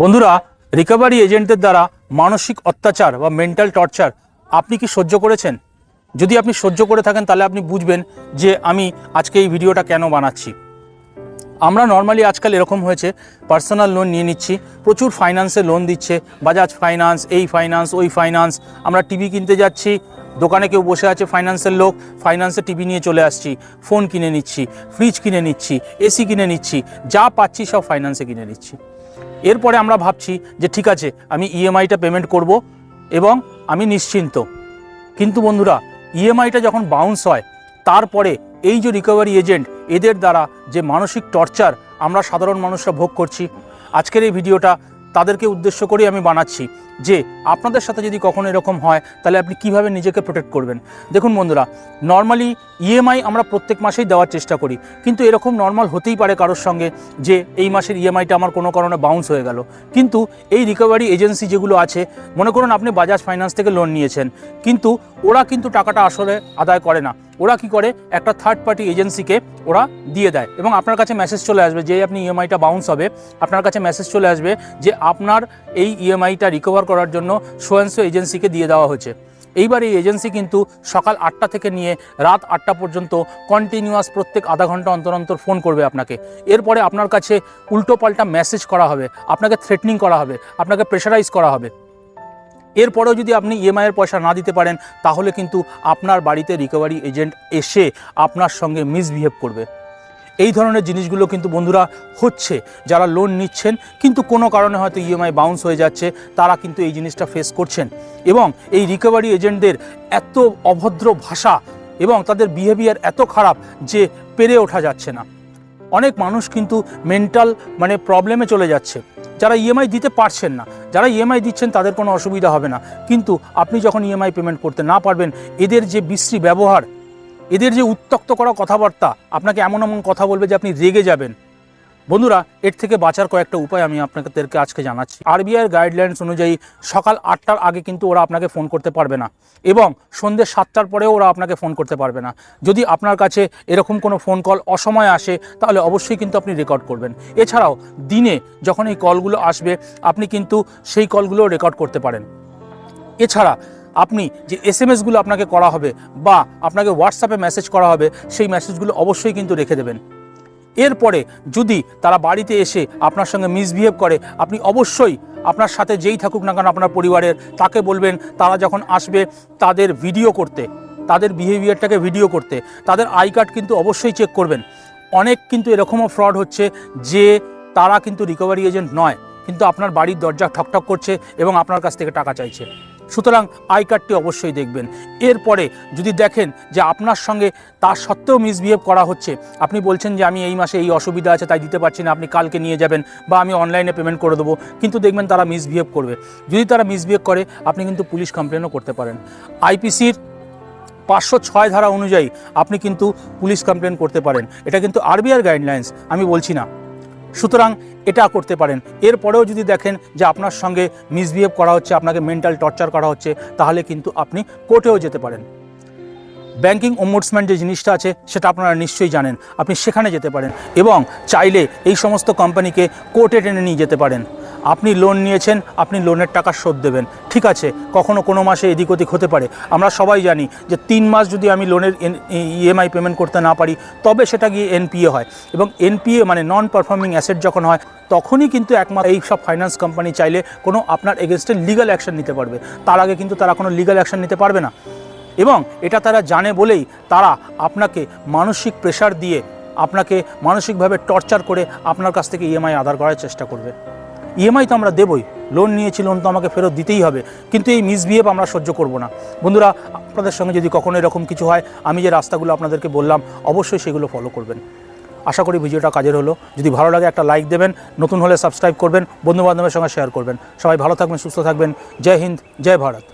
বন্ধুরা রিকভারি এজেন্টদের দ্বারা মানসিক অত্যাচার বা মেন্টাল টর্চার আপনি কি সহ্য করেছেন? যদি আপনি সহ্য করে থাকেন, তাহলে আপনি বুঝবেন যে আমি আজকে এই ভিডিওটা কেন বানাচ্ছি। আমরা নর্মালি আজকাল এরকম হয়েছে পার্সোনাল লোন নিয়ে নিচ্ছি, প্রচুর ফাইন্যান্সে লোন দিচ্ছে বাজাজ ফাইন্যান্স এই ফাইন্যান্স ওই ফাইন্যান্স আমরা টিভি কিনতে যাচ্ছি, দোকানে কেউ বসে আছে ফাইন্যান্সের লোক ফাইন্যান্সে টিভি নিয়ে চলে আসছি ফোন কিনে নিচ্ছি ফ্রিজ কিনে নিচ্ছি এসি কিনে নিচ্ছি, যা পাচ্ছি সব ফাইন্যান্সে কিনে নিচ্ছি। এরপরে আমরা ভাবছি যে ঠিক আছে, আমি ইএমআইটা পেমেন্ট করব এবং আমি নিশ্চিন্ত। কিন্তু বন্ধুরা ইএমআইটা যখন বাউন্স হয়, তারপরে এই যে রিকভারি এজেন্ট এদের দ্বারা যে মানসিক টর্চার আমরা সাধারণ মানুষরা ভোগ করছি, আজকের এই ভিডিওটা তাদেরকে উদ্দেশ্য করেই আমি বানাচ্ছি যে আপনাদের সাথে যদি কখনো এরকম হয়, তাহলে আপনি কীভাবে নিজেকে প্রোটেক্ট করবেন? দেখুন বন্ধুরা নর্মালি ইএমআই আমরা প্রত্যেক মাসেই দেওয়ার চেষ্টা করি, কিন্তু এরকম নর্মাল হতেই পারে কারোর সঙ্গে যে এই মাসের ইএমআইটা আমার কোনো কারণে বাউন্স হয়ে গেল। কিন্তু এই রিকভারি এজেন্সি যেগুলো আছে, মনে করুন আপনি বাজাজ ফাইন্যান্স থেকে লোন নিয়েছেন, কিন্তু ওরা কিন্তু টাকাটা আসলে আদায় করে না। ওরা কি করে? একটা থার্ড পার্টি এজেন্সিকে ওরা দিয়ে দেয়। এবং আপনার কাছে মেসেজ চলে আসবে যে আপনি ইএমআইটা বাউন্স হবে। আপনার কাছে মেসেজ চলে আসবে যে আপনার এই ইএমআইটা রিকভার করার জন্য সোয়েন্সো এজেন্সিকে দিয়ে দেওয়া হয়েছে। এইবার এই এজেন্সি কিন্তু সকাল আটটা থেকে নিয়ে রাত আটটা পর্যন্ত কন্টিনিউয়াস প্রত্যেক আধা ঘণ্টা অন্তর অন্তর ফোন করবে আপনাকে। এরপরে আপনার কাছে উল্টো পাল্টা মেসেজ করা হবে, আপনাকে থ্রেটনিং করা হবে, আপনাকে প্রেশারাইজ করা হবে। এরপরেও যদি আপনি ইএমআইয়ের পয়সা না দিতে পারেন, তাহলে কিন্তু আপনার বাড়িতে রিকভারি এজেন্ট এসে আপনার সঙ্গে মিসবিহেভ করবে। এই ধরনের জিনিসগুলো কিন্তু বন্ধুরা হচ্ছে, যারা লোন নিচ্ছেন, কিন্তু কোনো কারণে হয়তো ইএমআই বাউন্স হয়ে যাচ্ছে, তারা কিন্তু এই জিনিসটা ফেস করছেন। এবং এই রিকভারি এজেন্টদের এত অভদ্র ভাষা এবং তাদের বিহেভিয়ার এত খারাপ যে পেরে ওঠা যাচ্ছে না। অনেক মানুষ কিন্তু মেন্টাল মানে প্রবলেমে চলে যাচ্ছে। যারা ইএমআই দিতে পারছেন না, যারা ইএমআই দিচ্ছেন তাদের কোনো অসুবিধা হবে না। কিন্তু আপনি যখন ইএমআই পেমেন্ট করতে না পারবেন, এদের যে বিশ্রী ব্যবহার এদের যে উত্তক্ত করা কথাবার্তা আপনাকে এমন এমন কথা বলবে যে আপনি রেগে যাবেন। বন্ধুরা, এর থেকে বাঁচার কয়েকটা উপায় আমি আপনাদেরকে আজকে জানাচ্ছি। আরবিআইয়ের গাইডলাইন্স অনুযায়ী সকাল আটটার আগে কিন্তু ওরা আপনাকে ফোন করতে পারবে না এবং সন্ধ্যে সাতটার পরেও ওরা আপনাকে ফোন করতে পারবে না। যদি আপনার কাছে এরকম কোনো ফোন কল অসময়ে আসে, তাহলে অবশ্যই কিন্তু আপনি রেকর্ড করবেন। এছাড়াও, দিনে যখন এই কলগুলো আসবে, আপনি কিন্তু সেই কলগুলো রেকর্ড করতে পারেন। এছাড়া আপনি যে এস এম এসগুলো আপনাকে করা হবে বা আপনাকে হোয়াটসঅ্যাপে মেসেজ করা হবে, সেই মেসেজগুলো অবশ্যই কিন্তু রেখে দেবেন। এরপরে যদি তারা বাড়িতে এসে আপনার সঙ্গে মিসবিহেভ করে, আপনি অবশ্যই আপনার সাথে যেই থাকুক না কেন আপনার পরিবারের, তাকে বলবেন, তারা যখন আসবে তাদের ভিডিও করতে, তাদের বিহেভিয়ারটাকে ভিডিও করতে, তাদের আই কার্ড কিন্তু অবশ্যই চেক করবেন। অনেক কিন্তু এরকমও ফ্রড হচ্ছে যে তারা কিন্তু রিকভারি এজেন্ট নয়, কিন্তু আপনার বাড়ির দরজা ঠকঠক করছে এবং আপনার কাছ থেকে টাকা চাইছে। সুতরাং আই কার্ডটি অবশ্যই দেখবেন। এরপরে যদি দেখেন যে আপনার সঙ্গে তার সত্ত্বেও মিসবিহেভ করা হচ্ছে, আপনি বলছেন যে আমি এই মাসে এই অসুবিধা আছে, তাই দিতে পারছি না, আপনি কালকে নিয়ে যাবেন বা আমি অনলাইনে পেমেন্ট করে দেবো, কিন্তু দেখবেন তারা মিসবিহেভ করবে। যদি তারা মিসবিহেভ করে, আপনি কিন্তু পুলিশ কমপ্লেনও করতে পারেন। আইপিসির পাঁচশো ছয় ধারা অনুযায়ী আপনি কিন্তু পুলিশ কমপ্লেন করতে পারেন। এটা কিন্তু আরবিআর গাইডলাইন্স আমি বলছি না। সুতরাং এটা করতে পারেন। এরপরেও যদি দেখেন যে আপনার সঙ্গে মিসবিহেভ করা হচ্ছে, আপনাকে মেন্টাল টর্চার করা হচ্ছে, তাহলে কিন্তু আপনি কোর্টেও যেতে পারেন। ব্যাংকিং ওম্বুডসম্যান যে জিনিসটা আছে, সেটা আপনারা নিশ্চয়ই জানেন। আপনি সেখানে যেতে পারেন এবং চাইলে এই সমস্ত কোম্পানিকে কোর্টে টেনে নিয়ে যেতে পারেন। আপনি লোন নিয়েছেন, আপনি লোনের টাকা শোধ দেবেন। ঠিক আছে, কখনো কোনো মাসে এদিক ওদিক হতে পারে। আমরা সবাই জানি যে তিন মাস যদি আমি লোনের ইএমআই পেমেন্ট করতে না পারি, তবে সেটা গিয়ে এনপিএ হয়। এবং এনপিএ মানে নন পারফর্মিং অ্যাসেট যখন হয়, তখনই কিন্তু একমাত্র এই সব ফাইন্যান্স কোম্পানি চাইলে কোনো আপনার এগেনস্টে লিগাল অ্যাকশন নিতে পারবে। তার আগে কিন্তু তারা কোনো লিগাল অ্যাকশন নিতে পারবে না। এবং এটা তারা জানে বলেই তারা আপনাকে মানসিক প্রেশার দিয়ে আপনাকে মানসিকভাবে টর্চার করে আপনার কাছ থেকে ইএমআই আদার করার চেষ্টা করবে। ইএমআই তো আমরা দেবই। লোন নিয়েছি লোন তো আমাকে ফেরত দিতেই হবে। কিন্তু এই মিসবিহেভ আমরা সহ্য করব না। বন্ধুরা, আপনাদের সঙ্গে যদি কখনো এরকম কিছু হয়, আমি যে রাস্তাগুলো আপনাদেরকে বললাম, অবশ্যই সেগুলো ফলো করবেন। আশা করি ভিডিওটা কাজের হলো। যদি ভালো লাগে একটা লাইক দেবেন, নতুন হলে সাবস্ক্রাইব করবেন, বন্ধুবান্ধবের সঙ্গে শেয়ার করবেন। সবাই ভালো থাকবেন, সুস্থ থাকবেন। জয় হিন্দ, জয় ভারত।